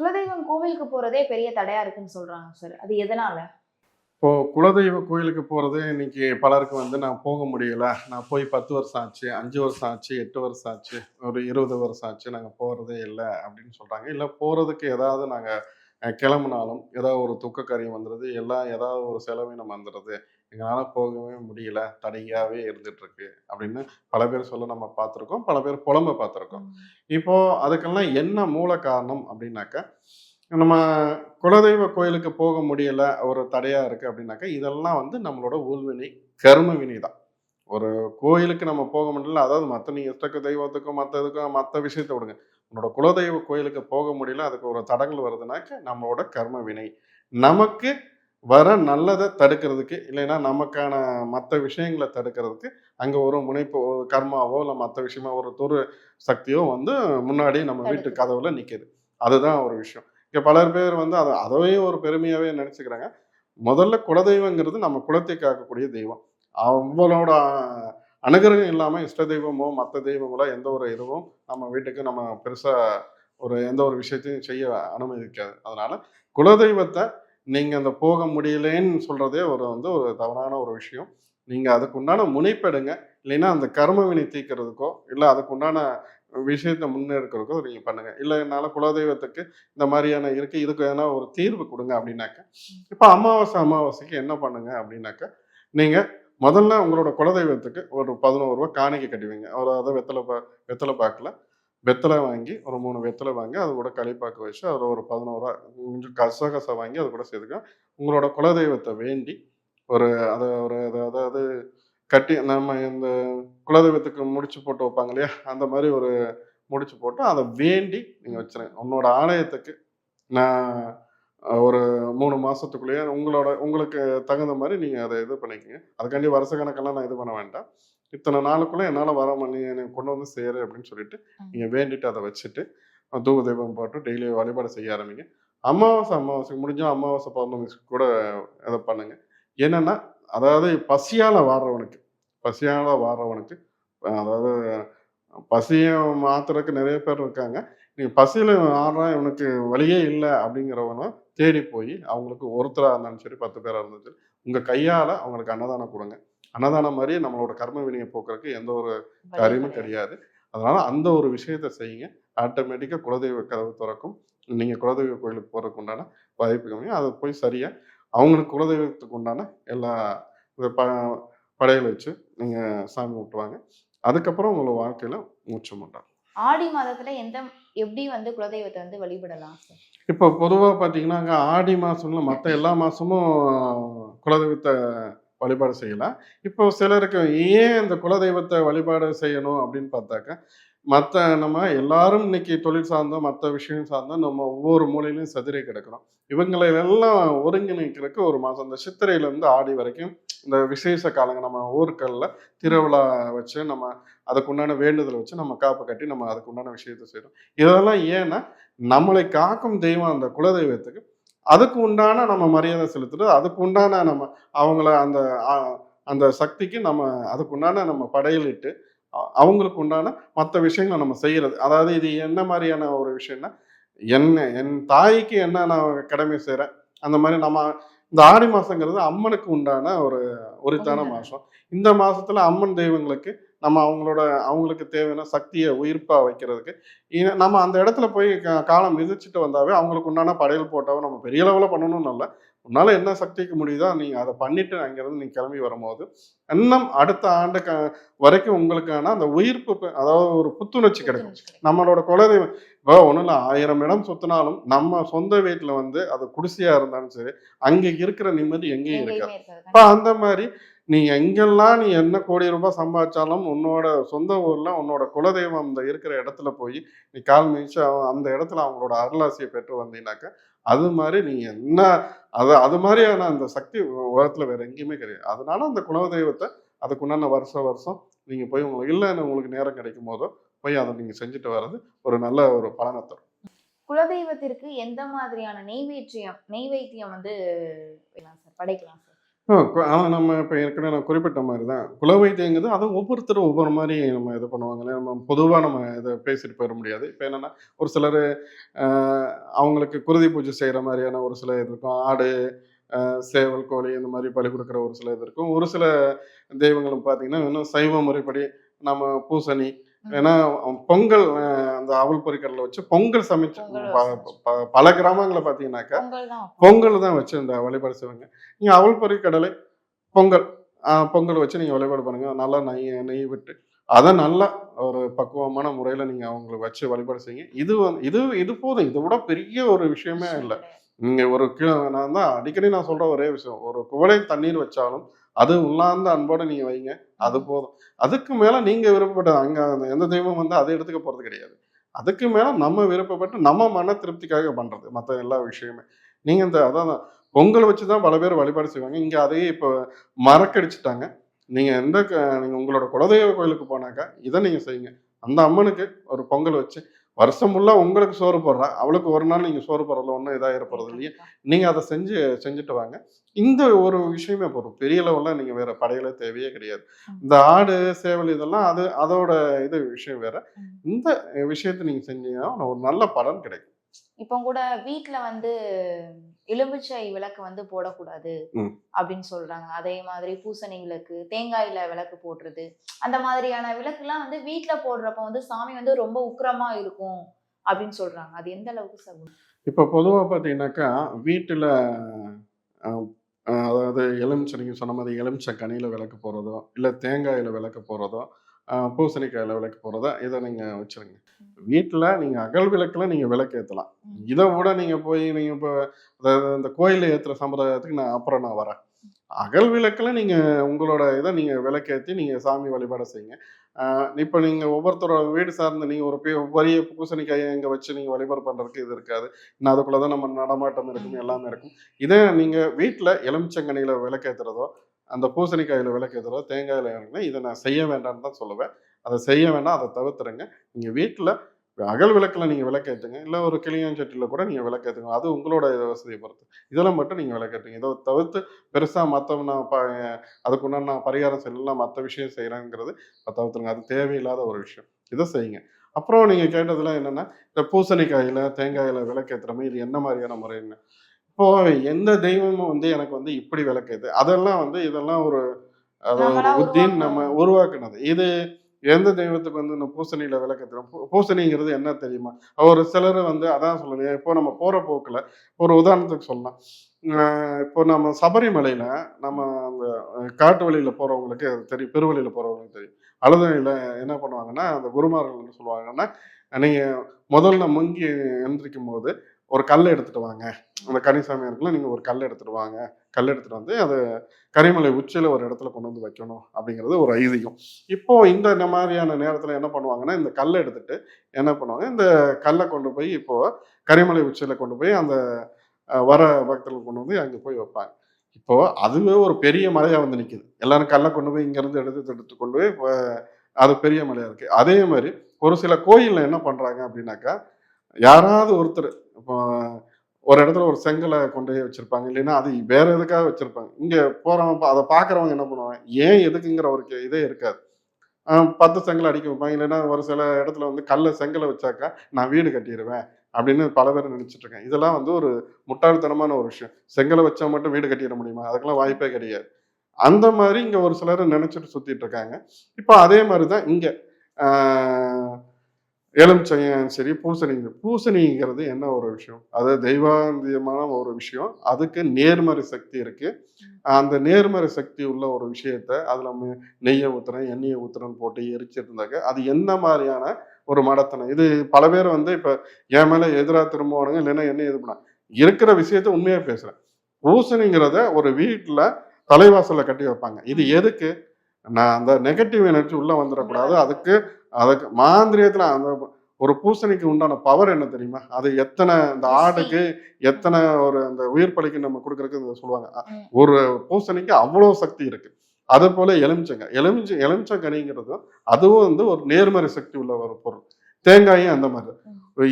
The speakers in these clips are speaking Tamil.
குலதெய்வம் கோவிலுக்கு போறதே பெரிய தடையா இருக்குன்னு சொல்றாங்க சார் அது எதனால? இப்போ குலதெய்வ கோயிலுக்கு போகிறது இன்னைக்கு பலருக்கு வந்து நான் போக முடியல. நான் போய் பத்து வருஷம் ஆச்சு அஞ்சு வருஷம் ஆச்சு எட்டு வருஷம் ஆச்சு ஒரு இருபது வருஷம் ஆச்சு நாங்கள் போகிறதே இல்லை அப்படின்னு சொல்கிறாங்க இல்லை போகிறதுக்கு ஏதாவது நாங்கள் கிளம்புனாலும் ஏதாவது ஒரு துக்க காரியம் வந்துடுது எல்லாம் ஏதாவது ஒரு செலவினம் வந்துடுது எங்களால் போகவே முடியல தடையாகவே இருந்துட்டு இருக்கு அப்படின்னு பல பேர் சொல்ல நம்ம பார்த்துருக்கோம் பல பேர் புலம்ப பார்த்துருக்கோம். இப்போ அதுக்கெல்லாம் என்ன மூல காரணம் அப்படின்னாக்கா நம்ம குலதெய்வ கோயிலுக்கு போக முடியல ஒரு தடையா இருக்கு அப்படின்னாக்கா இதெல்லாம் வந்து நம்மளோட ஊழ்வினை கர்ம வினை தான். ஒரு கோயிலுக்கு நம்ம போக முடியல அதாவது மற்ற நீ இஷ்டக்க தெய்வத்துக்கும் மற்ற இதுக்கும் மற்ற விஷயத்தை விடுங்க. உன்னோட குலதெய்வ கோயிலுக்கு போக முடியல அதுக்கு ஒரு தடங்கள் வருதுனாக்க நம்மளோட கர்ம வினை நமக்கு வர நல்லதை தடுக்கிறதுக்கு இல்லைன்னா நமக்கான மற்ற விஷயங்களை தடுக்கிறதுக்கு அங்கே ஒரு முனைப்பு ஒரு கர்மாவோ இல்லை மற்ற விஷயமா ஒரு துரு சக்தியோ வந்து முன்னாடி நம்ம வீட்டு. கதவுல நிற்கிது அதுதான் ஒரு விஷயம். இங்கே பலர் பேர் வந்து அதை அதவே ஒரு பெருமையாகவே நினச்சிக்கிறாங்க. முதல்ல குலதெய்வங்கிறது நம்ம குலத்தை காக்கக்கூடிய தெய்வம். அவங்களோட அனுகிரகம் இல்லாமல் இஷ்ட தெய்வமோ மற்ற தெய்வங்களோ எந்த ஒரு இதுவும் நம்ம வீட்டுக்கு நம்ம பெருசாக ஒரு எந்த ஒரு விஷயத்தையும் செய்ய அனுமதிக்காது. அதனால குலதெய்வத்தை நீங்கள் அந்த போக முடியலேன்னு சொல்கிறதே ஒரு வந்து ஒரு தவறான ஒரு விஷயம். நீங்கள் அதுக்கு உண்டான முனைப்பெடுங்க இல்லைன்னா அந்த கர்ம வினை தீக்கிறதுக்கோ இல்லை அதுக்கு உண்டான விஷயத்தை முன்னெடுக்கிறதுக்கோ நீங்கள் பண்ணுங்கள் இல்லை என்னால் குலதெய்வத்துக்கு இந்த மாதிரியான இருக்குது இதுக்கு எதனா ஒரு தீர்வு கொடுங்க அப்படின்னாக்க இப்போ அமாவாசை அமாவாசைக்கு என்ன பண்ணுங்க அப்படின்னாக்க நீங்கள் முதல்ல உங்களோட குலதெய்வத்துக்கு ஒரு பதினோரு ரூபா காணிக்கை கட்டுவீங்க. ஒரு அதை வெத்தலை பா வெத்தலை பாக்கில். வெத்தலை வாங்கி ஒரு மூணு வெத்தலை வாங்கி அது கூட களிப்பாக்கு வச்சு அதில் ஒரு பதினோரு கொஞ்சம் கசகசை வாங்கி அது கூட சேர்த்துக்கலாம். உங்களோட குலதெய்வத்தை வேண்டி ஒரு அதை ஒரு அதை- அதாவது கட்டி நம்ம இந்த குலதெய்வத்துக்கு முடிச்சு போட்டு வைப்பாங்க இல்லையா? அந்த மாதிரி ஒரு முடிச்சு போட்டு அதை வேண்டி நீங்கள் வச்சுருங்க. உன்னோட ஆலயத்துக்கு நான் ஒரு மூணு மாதத்துக்குள்ளேயே உங்களோட உங்களுக்கு தகுந்த மாதிரி நீங்கள் அதை இது பண்ணிக்கோங்க. அதுக்காண்டி வருஷ கணக்கெல்லாம் நான் இது பண்ண வேண்டாம். இத்தனை நாளுக்குள்ளே என்னால் வர பண்ணி எனக்கு கொண்டு வந்து சேரு அப்படின்னு சொல்லிட்டு நீங்கள் வேண்டிட்டு அதை வச்சுட்டு தூப தெய்வம் போட்டு டெய்லி வழிபாடு செய்ய ஆரம்பிங்க. அமாவாசை அமாவாசைக்கு முடிஞ்சால் அமாவாசை பௌர்ணமிக்கு கூட இதை பண்ணுங்க. என்னன்னா அதாவது பசியால் வாடுறவனுக்கு பசியால் வாடுறவனுக்கு அதாவது பசியை மாத்துறதுக்கு நிறைய பேர் இருக்காங்க. நீங்கள் பசியில் ஆடுறான் இவனுக்கு வழியே இல்லை அப்படிங்கிறவனும் தேடி போய் அவங்களுக்கு ஒருத்தராக இருந்தாலும் சரி பத்து பேராக இருந்தாலும் சரி உங்கள் கையால் அவங்களுக்கு அன்னதானம் கொடுங்க. அன்னதானம் மாதிரி நம்மளோட கர்ம வினையை போக்குறதுக்கு எந்த ஒரு காரியமும் கிடையாது. அதனால அந்த ஒரு விஷயத்த செய்யுங்க. ஆட்டோமேட்டிக்காக குலதெய்வ கதவு திறக்கும். நீங்கள் குலதெய்வ கோயிலுக்கு போகிறதுக்கு உண்டான வாய்ப்பு கம்மி அதை போய் சரியாக அவங்களுக்கு குலதெய்வத்துக்கு உண்டான எல்லா ப படையல் வச்சு நீங்கள் சாமி விட்டுவாங்க அதுக்கப்புறம் உங்களோட வாழ்க்கையில் மூச்சு உண்டாகும். ஆடி மாதத்துல எந்த எப்படி வந்து குலதெய்வத்தை வந்து வழிபடலாம் இப்போ பொதுவாக பார்த்தீங்கன்னா ஆடி மாதம்ல மற்ற எல்லா மாதமும் குலதெய்வத்தை வழிபாடு செய்யலாம் இப்போ சிலருக்கு ஏன் இந்த குலதெய்வத்தை வழிபாடு செய்யணும் அப்படின்னு பார்த்தாக்க மற்ற நம்ம எல்லாரும் இன்னைக்கு தொழில் சார்ந்த மற்ற விஷயம் சார்ந்தோம் நம்ம ஒவ்வொரு மூலையிலையும் சதுரை கிடக்கிறோம். இவங்களை எல்லாம் ஒருங்கிணைக்கிறதுக்கு ஒரு மாதம் இந்த சித்திரையிலேருந்து ஆடி வரைக்கும் இந்த விசேஷ காலங்கள் நம்ம ஊர்களில் திருவிழா வச்சு நம்ம அதுக்குண்டான வேண்டுதலை வச்சு நம்ம காப்பு கட்டி நம்ம அதுக்குண்டான விஷயத்தை செய்கிறோம் இதெல்லாம் ஏன்னா நம்மளை காக்கும் தெய்வம் அந்த குலதெய்வத்துக்கு அதுக்கு உண்டான நம்ம மரியாதை செலுத்துறது அதுக்கு உண்டான நம்ம அவங்கள அந்த அந்த சக்திக்கு நம்ம அதுக்கு உண்டான நம்ம படையலிட்டு அவங்களுக்கு உண்டான மற்ற விஷயங்களை நம்ம செய்யறது அதாவது இது என்ன மாதிரியான ஒரு விஷயம்னா என்ன என் தாய்க்கு என்ன நான் கடமை செய்கிறேன் அந்த மாதிரி நம்ம இந்த ஆடி மாசங்கிறது அம்மனுக்கு உண்டான ஒரு உரித்தான. மாசம் இந்த மாசத்துல அம்மன் தெய்வங்களுக்கு நம்ம அவங்களோட அவங்களுக்கு தேவையான சக்தியை உயிர்ப்பா வைக்கிறதுக்கு. நம்ம அந்த இடத்துல போய் கா- காலம் மிதிச்சுட்டு வந்தாவே அவங்களுக்கு உண்டான படையல் போட்டாவே நம்ம பெரிய லெவலில் பண்ணணும்னு இல்லை. உன்னால என்ன சக்திக்கு முடியுதோ நீங்க அதை பண்ணிட்டு அங்கிருந்து நீங்க கிளம்பி வரும்போது இன்னும் அடுத்த ஆண்டு க வரைக்கும் உங்களுக்கான அந்த உயிர்ப்பு அதாவது ஒரு புத்துணர்ச்சி கிடைக்கும். நம்மளோட குலதெய்வம் இப்போ ஒன்றும் இல்லை ஆயிரம் இடம் சுத்தினாலும் நம்ம சொந்த வீட்டில் வந்து அது குடிசையா இருந்தாலும் சரி அங்கே இருக்கிற நிம்மதி எங்கேயுமே இருக்காது. இப்போ அந்த மாதிரி நீ எங்கெல்லாம் நீ என்ன கோடி ரூபாய் சம்பாதிச்சாலும் உன்னோட சொந்த ஊரில் உன்னோட குலதெய்வம் அந்த இருக்கிற இடத்துல போய் நீ கால் மிதிச்சு அந்த இடத்துல அவங்களோட அருளாசியை பெற்று வந்தீங்கன்னாக்க அது மாதிரி நீ என்ன அது அது மாதிரியான அந்த சக்தி உலகத்தில் வேற எங்கேயுமே கிடையாது. அதனால அந்த குலதெய்வத்தை அதுக்குண்டான வருஷம் வருஷம் நீங்கள் போய் உங்களுக்கு இல்லைன்னு உங்களுக்கு நேரம் கிடைக்கும் போதோ போய் அதை நீங்கள் செஞ்சுட்டு வர்றது ஒரு நல்ல ஒரு பலனை தரும். குலதெய்வத்திற்கு எந்த மாதிரியான நெய்வேற்றியம் நெய்வேத்தியம் வந்து சார் படைக்கலாம் சார். ஆனால் நம்ம இப்போ ஏற்கனவே நான் குறிப்பிட்ட மாதிரி தான் குலவைத்தியங்கிறது அது ஒவ்வொருத்தரும் ஒவ்வொரு மாதிரி நம்ம இது பண்ணுவாங்களே நம்ம பொதுவாக நம்ம இதை பேசிட்டு போயிட முடியாது. இப்போ என்னென்னா ஒரு சிலர் அவங்களுக்கு குருதி பூஜை செய்கிற மாதிரியான ஒரு சில இது இருக்கும். ஆடு சேவல் கோழி இந்த மாதிரி பலி கொடுக்குற ஒரு சில இது இருக்கும். ஒரு சில தெய்வங்களும் பார்த்தீங்கன்னா இன்னும் சைவ முறைப்படி நம்ம பூசணி ஏன்னா பொங்கல் அந்த அவல் பொரிக்கடலை வச்சு பொங்கல் சமைச்சு பல கிராமங்களில் பார்த்தீங்கன்னாக்கா பொங்கல் தான் வச்சு இந்த வழிபாடு செய்வாங்க. நீங்கள் அவல் பொரி கடலை பொங்கல் பொங்கல் வச்சு நீங்கள் வழிபாடு பண்ணுங்க. நல்லா நெய் நெய் விட்டு. அதை நல்லா ஒரு பக்குவமான முறையில் நீங்கள் அவங்களுக்கு வச்சு வழிபாடு செய்யுங்க. இது வந்து இது இது போதும். இதை விட பெரிய ஒரு விஷயமே இல்லை. நீங்கள் ஒரு கி நான் தான் அடிக்கடி நான் சொல்கிற ஒரே விஷயம். ஒரு குவளை தண்ணீர் வச்சாலும் அது உள்ளார்ந்த அன்போடு நீங்கள் வைங்க. அது போதும். அதுக்கு மேலே நீங்கள் விருப்பப்பட்ட அங்கே எந்த தெய்வம் வந்து அதை எடுத்துக்க போகிறது கிடையாது. அதுக்கு மேலே நம்ம விருப்பப்பட்டு நம்ம மன திருப்திக்காக பண்ணுறது மற்ற எல்லா விஷயமே. நீங்கள் இந்த அதான் பொங்கல் வச்சு தான் பல பேர் வழிபாடு செய்வாங்க. இங்கே அதையே இப்போ மறக்கடிச்சிட்டாங்க. நீங்கள் எந்த க- நீங்க உங்களோட குலதெய்வ கோயிலுக்கு போனாக்கா இதை நீங்கள் செய்யுங்க. அந்த அம்மனுக்கு ஒரு பொங்கல் வச்சு வருஷம் ஃபுல்லாக உங்களுக்கு சோறு போடுறா. அவளுக்கு ஒரு நாள் நீங்கள் சோறு போடுறதுல ஒன்றும் இதாக போகிறது இல்லையே. நீங்கள் அதை செஞ்சு செஞ்சுட்டு வாங்க. இந்த ஒரு விஷயமே போதும். பெரிய லெவலில் நீங்கள் வேற படையில தேவையே கிடையாது. இந்த ஆடு சேவல் இதெல்லாம் அது அதோட இது விஷயம் வேற. இந்த விஷயத்தை நீங்கள் செஞ்சீங்கன்னா ஒரு நல்ல பலன் கிடைக்கும். இப்போ கூட வீட்ல வந்து எலுமிச்சை விளக்கு வந்து போடக்கூடாது. அப்படின்னு சொல்றாங்க. அதே மாதிரி பூசணி விளக்கு தேங்காயில விளக்கு போடுறது அந்த மாதிரியான விளக்குலாம் வந்து வீட்ல போடுறப்ப வந்து சாமி வந்து ரொம்ப உக்கிரமா இருக்கும் அப்படின்னு சொல்றாங்க. அது எந்த அளவுக்கு சகுனம்? இப்போ பொதுவாக பார்த்தீங்கன்னாக்கா வீட்டில் அதாவது எலுமிச்சை நீங்கள் சொன்ன மாதிரி எலுமிச்சை கனியில் விளக்கு போடுறதோ இல்லை தேங்காயில் விளக்கு போடுறதோ பூசணிக்காயில் விளக்கு போடுறதோ இதை நீங்கள் வச்சுருங்க. வீட்டில் நீங்கள் அகல் விளக்கில் நீங்கள் விளக்கு ஏற்றலாம். இதை விட நீங்கள் போய் நீங்கள் இப்போ அதாவது இந்த கோயிலில் ஏற்றுற சம்பிரதாயத்துக்கு நான் அப்புறம் நான் வரேன். அகல் விளக்கில் நீங்கள் உங்களோட இதை நீங்கள் விளக்கேற்றி நீங்கள் சாமி வழிபாடு செய்யுங்க. இப்போ நீங்கள் ஒவ்வொருத்தரோட வீடு சார்ந்து நீங்கள் ஒரு பெரிய பூசணிக்காயை இங்கே வச்சு நீங்கள் வழிபாடு பண்ணுறதுக்கு இது இருக்காது. இன்னும் அதுக்குள்ளே தான் நம்ம நடமாட்டம் இருக்கும் எல்லாமே இருக்கும். இதே நீங்கள் வீட்டில் எலுமிச்சங்கனியில் விளக்கேற்றுறதோ அந்த பூசணிக்காயில் விளக்கேற்றுறதோ தேங்காயில் இறங்குனா இதை நான் செய்ய வேண்டாம்னு தான் சொல்லுவேன். அதை செய்ய வேண்டாம் அதை தவிர்த்துருங்க. நீங்கள் வீட்டில் அகல் விளக்கில் நீங்கள் விளக்கேற்றுங்க இல்லை ஒரு கிளியான் சட்டியில் கூட நீங்கள் விளக்கேற்றுங்க அது உங்களோட வசதியை பொறுத்து. இதெல்லாம் மட்டும் நீங்கள் விளக்கேற்றுங்க இதை தவிர்த்து பெருசாக மற்றவங்க நான் ப அதுக்குண்டான நான் பரிகாரம் செய்யலாம் மற்ற விஷயம் செய்கிறேங்கிறது தவிர்த்துருங்க. அது தேவையில்லாத ஒரு விஷயம். இதை செய்யுங்க. அப்புறம் நீங்கள் கேட்டதில் என்னென்னா இந்த பூசணிக்காயில் தேங்காயில் விளக்கேற்றுறமே இது என்ன மாதிரியான முறைன்னு? இப்போ எந்த தெய்வமும் வந்து எனக்கு வந்து இப்படி விளக்கேது. அதெல்லாம் வந்து இதெல்லாம் ஒரு அதாவது புத்தின்னு நம்ம உருவாக்குனது. இது எந்த தெய்வத்துக்கு வந்து இந்த பூசணியில விளக்கேற்றுறோம் பூ- பூசணிங்கிறது என்ன தெரியுமா? ஒரு சிலர் வந்து அதான் சொல்லுங்க இப்போ நம்ம போற போக்குல ஒரு உதாரணத்துக்கு சொல்லலாம். இப்போ நம்ம சபரிமலையில நம்ம அந்த காட்டு வழியில போறவங்களுக்கு தெரியும். பெருவழியில போறவங்களுக்கு தெரியும். அழுதையில என்ன பண்ணுவாங்கன்னா அந்த குருமார்கள் என்ன சொல்லுவாங்கன்னா நீங்க முதல்ல முங்கி எந்திரிக்கும் போது ஒரு கல் எடுத்துட்டு வாங்க. அந்த கனிசாமி இருக்குல்ல ஒரு கல் எடுத்துட்டு வாங்க. கல் எடுத்துட்டு வந்து அது கரிமலை உச்சியில் ஒரு இடத்துல கொண்டு வந்து வைக்கணும் அப்படிங்கிறது ஒரு ஐதீகம். இப்போ இந்த இந்த மாதிரியான நேரத்தில் என்ன பண்ணுவாங்கன்னா இந்த கல்லை எடுத்துட்டு என்ன பண்ணுவாங்க இந்த கல்லை கொண்டு போய் இப்போ கரிமலை உச்சியில் கொண்டு போய் அந்த வர பக்தர்கள் கொண்டு வந்து அங்கே போய் வைப்பாங்க. இப்போ அதுவே ஒரு பெரிய மலையாக வந்து நிற்கிது எல்லாரும் கல்லை கொண்டு போய் இங்கேருந்து எடுத்து எடுத்து கொண்டு போய் இப்போ அது பெரிய மலையாக இருக்குது அதே மாதிரி ஒரு சில கோயிலில் என்ன பண்ணுறாங்க அப்படின்னாக்கா யாராவது ஒருத்தர் இப்போ ஒரு இடத்துல ஒரு செங்கலை கொண்டு போய் வச்சிருப்பாங்க. இல்லைன்னா அது வேற எதுக்காக வச்சிருப்பாங்க? இங்க போறவங்க அதை பாக்குறவங்க என்ன பண்ணுவாங்க? ஏன் எதுக்குங்கிற ஒரு இதே இருக்காது. பத்து செங்கல் அடிக்க வைப்பாங்க. இல்லைன்னா ஒரு சில இடத்துல வந்து கல்லை செங்கலை வச்சாக்கா நான் வீடு கட்டிடுவேன் அப்படின்னு பல பேர் நினைச்சிட்டு இருக்கேன் இதெல்லாம் வந்து ஒரு முட்டாள்தனமான ஒரு விஷயம். செங்கலை வச்சா மட்டும் வீடு கட்டிட முடியுமா? அதுக்கெல்லாம் வாய்ப்பே கிடையாது. அந்த மாதிரி இங்க ஒரு சிலர் நினைச்சிட்டு சுத்திட்டு இருக்காங்க. இப்போ அதே மாதிரி தான் இங்க. எலுமிச்சையும் சரி பூசணி பூசணிங்கிறது என்ன ஒரு விஷயம்? அது தெய்வாந்தியமான ஒரு விஷயம். அதுக்கு நேர்மறை சக்தி இருக்கு. அந்த நேர்மறை சக்தி உள்ள ஒரு விஷயத்த அதுல நெய்யை ஊத்துறேன் எண்ணெயை ஊத்துறேன்னு போட்டு எரிச்சிட்டு இருந்தாக்க அது என்ன மாதிரியான ஒரு மடத்தனம்? இது பல பேர் வந்து இப்ப என் மேல எதிராக திரும்புவானுங்க இல்லைன்னா என்ன இது பண்ண? இருக்கிற விஷயத்த உண்மையா பேசுறேன். பூசணிங்கிறத ஒரு வீட்டுல தலைவாசல்ல கட்டி வைப்பாங்க. இது எதுக்கு? நான் அந்த நெகட்டிவ் எனர்ஜி உள்ள வந்துடக்கூடாது. அதுக்கு அதுக்கு மாந்திரியத்துல அந்த ஒரு பூசணிக்கு உண்டான பவர் என்ன தெரியுமா? அது எத்தனை இந்த ஆடுக்கு எத்தனை ஒரு அந்த உயிர் பலிக்கு நம்ம கொடுக்கறதுக்கு சொல்லுவாங்க. ஒரு பூசணிக்கு அவ்வளோ சக்தி இருக்கு. அது போல எலுமிச்சங்க. எலுமிச்சை எலுமிச்சங்கனிங்கிறதும் அதுவும் வந்து ஒரு நேர்மறை சக்தி உள்ள ஒரு பொருள். தேங்காயும் அந்த மாதிரி.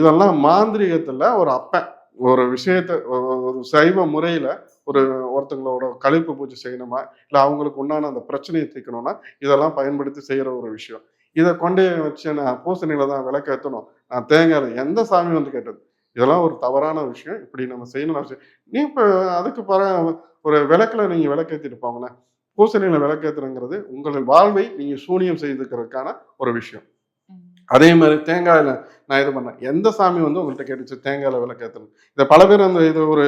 இதெல்லாம் மாந்திரீகத்துல ஒரு அப்பன் ஒரு விஷயத்த ஒரு ஒரு சைவ முறையில ஒரு ஒருத்தங்களோட கழிப்பு பூஜை செய்யணுமா? இல்லை அவங்களுக்கு உண்டான அந்த பிரச்சனையை தீர்க்கணும்னா இதெல்லாம் பயன்படுத்தி செய்கிற ஒரு விஷயம். இதை கொண்டு வச்சு நான் பூசணியில தான் விளக்கேற்றணும் நான் தேங்காய் எந்த சாமி வந்து கேட்டது. இதெல்லாம் ஒரு தவறான விஷயம். இப்படி நம்ம செய்யணும் அவசியம். நீ இப்போ அதுக்கு பர ஒரு விளக்குல நீங்கள் விளக்கேற்றிட்டு போங்களேன். பூசணியில விளக்கேற்றுறங்கிறது உங்கள் வாழ்வை நீங்கள் சூனியம் செய்துக்கிறதுக்கான ஒரு விஷயம். அதே மாதிரி தேங்காயில நான் இது பண்ணேன். எந்த சாமி வந்து உங்கள்கிட்ட கேட்டுச்சு தேங்காயில விளக்கேற்றணும் இதை பல பேர் அந்த இது ஒரு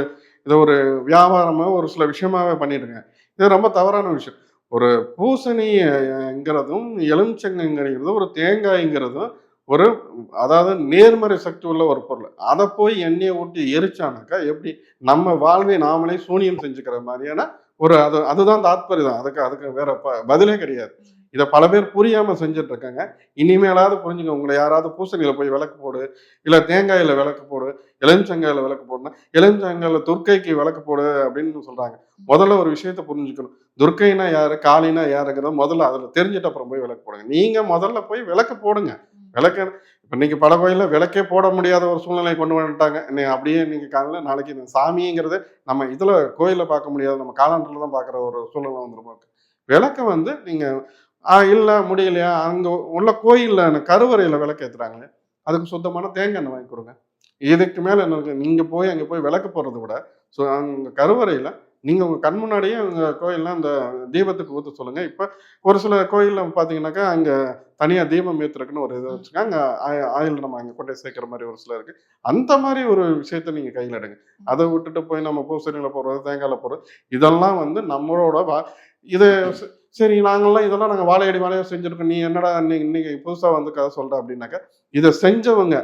இது ஒரு வியாபாரமா ஒரு சில விஷயமாவே பண்ணிடுங்க இது ரொம்ப தவறான விஷயம். ஒரு பூசணிங்கிறதும் எலுமிச்சங்கிறதும் ஒரு தேங்காய்ங்கிறதும் ஒரு அதாவது நேர்மறை சக்தி உள்ள ஒரு பொருள். அதை போய் எண்ணெயை ஊட்டி எரிச்சானாக்கா எப்படி நம்ம வாழ்வை நாமளே சூனியம் செஞ்சுக்கிற மாதிரியான ஒரு அது அதுதான் தாத்பரியம். அதுக்கு அதுக்கு வேற ப- பதிலே கிடையாது. இதை பல பேர் புரியாமல் செஞ்சுட்டு இருக்காங்க இனிமேலாவது புரிஞ்சுங்க உங்களை யாராவது பூசணியில் போய் விளக்கு போடு இல்லை தேங்காயில விளக்கு போடு இளஞ்சங்காயில் விளக்கு போடுனா இளஞ்சங்காயில் துர்க்கைக்கு விளக்கு போடு அப்படின்னு சொல்கிறாங்க முதல்ல ஒரு விஷயத்த புரிஞ்சுக்கணும். துர்க்கைனா யாரு காலினா யாருங்கிறத முதல்ல அதில் தெரிஞ்சுட்டு அப்புறம் போய் விளக்கு போடுங்க. நீங்கள் முதல்ல போய் விளக்கு போடுங்க. விளக்கு இப்போ இன்னைக்கு பல கோயிலில் விளக்கே போட முடியாத ஒரு சூழ்நிலை கொண்டு வந்துட்டாங்க. இன்னைக்கு அப்படியே இன்னைக்கு காலையில் நாளைக்கு இந்த சாமிங்கிறது நம்ம இதில் கோயிலில் பார்க்க முடியாது. நம்ம காலண்டரில் தான் பார்க்குற ஒரு சூழ்நிலை வந்துருமா விளக்கை வந்து நீங்கள் இல்லை முடியலையா? அங்கே உள்ள கோயிலில் கருவறையில் விளக்கு ஏத்துறாங்களே அதுக்கு சுத்தமான தேங்காய் எண்ணெய் வாங்கி கொடுங்க. இதுக்கு மேலே என்ன நீங்கள் போய் அங்கே போய் விளக்கு போடுறத விட ஸோ அங்கே கருவறையில் நீங்கள் உங்கள் கண் முன்னாடியே உங்கள் கோயில்ல அந்த தீபத்துக்கு ஊற்ற சொல்லுங்கள் இப்போ ஒரு சில கோயிலில் பார்த்தீங்கன்னாக்கா அங்கே தனியாக தீபம் ஏற்றுறக்குன்னு ஒரு இது வச்சுருக்காங்க அங்கே ஆயில் நம்ம அங்கே கொண்டே சேர்க்குற மாதிரி ஒரு சில இருக்குது அந்த மாதிரி ஒரு விஷயத்த நீங்கள் கையில் எடுங்க. அதை விட்டுட்டு போய் நம்ம பூசணியில் போடுறது தேங்காயில போடுறது இதெல்லாம் வந்து நம்மளோட வா இதை சரி நாங்கள்லாம் இதெல்லாம் நாங்கள் வாழையடி வாழையா செஞ்சிருக்கோம். நீ என்னடா இன்னைக்கு இன்னைக்கு புதுசாக வந்து கதை சொல்கிற அப்படின்னாக்கா இதை செஞ்சவங்க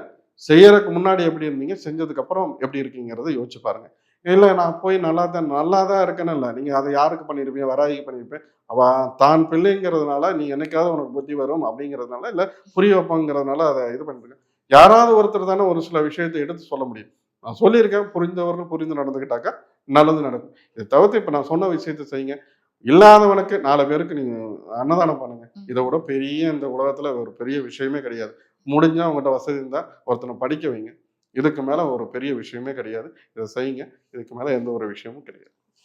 செய்யறதுக்கு முன்னாடி எப்படி இருந்தீங்க செஞ்சதுக்கப்புறம் எப்படி இருக்கீங்கிறத யோசிச்சு பாருங்க. இல்லை நான் போய் நல்லா தான் நல்லா தான் இருக்கேன்னு இல்லை. நீங்கள் அதை யாருக்கு பண்ணியிருப்பீங்க வராய்க்கு பண்ணியிருப்பேன் அவள் தான் பிள்ளைங்கிறதுனால நீ என்னைக்காவது உனக்கு புத்தி வரும் அப்படிங்கிறதுனால இல்லை புரிய வைப்பாங்கிறதுனால அதை இது பண்ணிருக்கேன். யாராவது ஒருத்தர் தானே ஒரு சில விஷயத்தை எடுத்து சொல்ல முடியும். நான் சொல்லியிருக்கேன் புரிந்தவர்கள் புரிந்து நடந்துக்கிட்டாக்கா நல்லது நடக்கும். இதை தவிர்த்து இப்போ நான் சொன்ன விஷயத்தை செய்யுங்க. இல்லாதவனுக்கு நாலு பேருக்கு நீங்க அன்னதானம் பண்ணுங்க. இதை விட பெரிய இந்த உலகத்துல ஒரு பெரிய விஷயமே கிடையாது. முடிஞ்சா உங்கள்கிட்ட வசதி இருந்தா ஒருத்தனை படிக்க வைங்க. இதுக்கு மேல ஒரு பெரிய விஷயமே கிடையாது. இதை செய்யுங்க. இதுக்கு மேல எந்த ஒரு விஷயமும் கிடையாது.